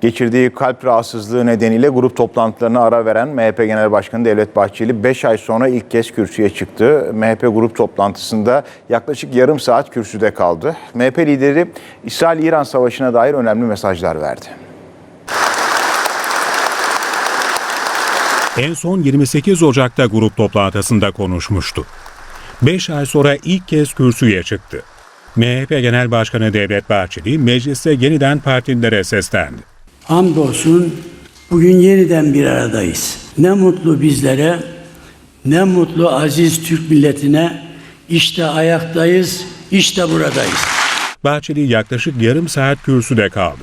Geçirdiği kalp rahatsızlığı nedeniyle grup toplantılarına ara veren MHP Genel Başkanı Devlet Bahçeli 5 ay sonra ilk kez kürsüye çıktı. MHP grup toplantısında yaklaşık yarım saat kürsüde kaldı. MHP lideri İsrail-İran savaşına dair önemli mesajlar verdi. En son 28 Ocak'ta grup toplantısında konuşmuştu. 5 ay sonra ilk kez kürsüye çıktı. MHP Genel Başkanı Devlet Bahçeli mecliste yeniden partilere seslendi. Hamdolsun bugün yeniden bir aradayız. Ne mutlu bizlere, ne mutlu aziz Türk milletine. İşte ayaktayız, işte buradayız. Bahçeli yaklaşık yarım saat kürsüde kaldı.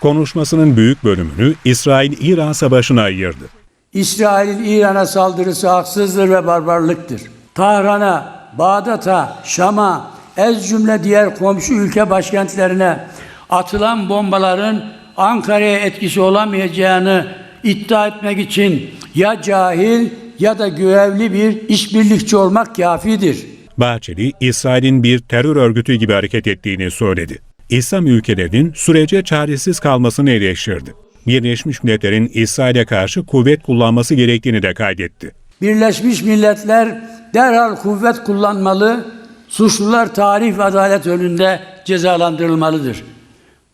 Konuşmasının büyük bölümünü İsrail-İran savaşına ayırdı. İsrail'in İran'a saldırısı haksızdır ve barbarlıktır. Tahran'a, Bağdat'a, Şam'a, ez cümle diğer komşu ülke başkentlerine atılan bombaların Ankara'ya etkisi olamayacağını iddia etmek için ya cahil ya da görevli bir işbirlikçi olmak kafidir. Bahçeli, İsrail'in bir terör örgütü gibi hareket ettiğini söyledi. İslam ülkelerinin sürece çaresiz kalmasını eleştirdi. Birleşmiş Milletler'in İsrail'e karşı kuvvet kullanması gerektiğini de kaydetti. Birleşmiş Milletler derhal kuvvet kullanmalı, suçlular tarih ve adalet önünde cezalandırılmalıdır.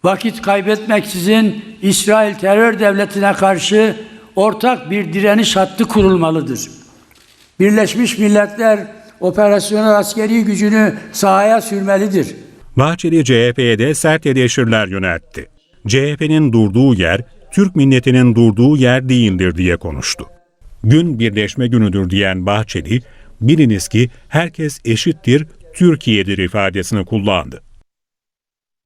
Vakit kaybetmeksizin İsrail terör devletine karşı ortak bir direniş hattı kurulmalıdır. Birleşmiş Milletler operasyonel askeri gücünü sahaya sürmelidir. Bahçeli CHP'ye de sert eleştiriler yöneltti. CHP'nin durduğu yer, Türk milletinin durduğu yer değildir diye konuştu. Gün birleşme günüdür diyen Bahçeli, biliniz ki herkes eşittir, Türkiye'dir ifadesini kullandı.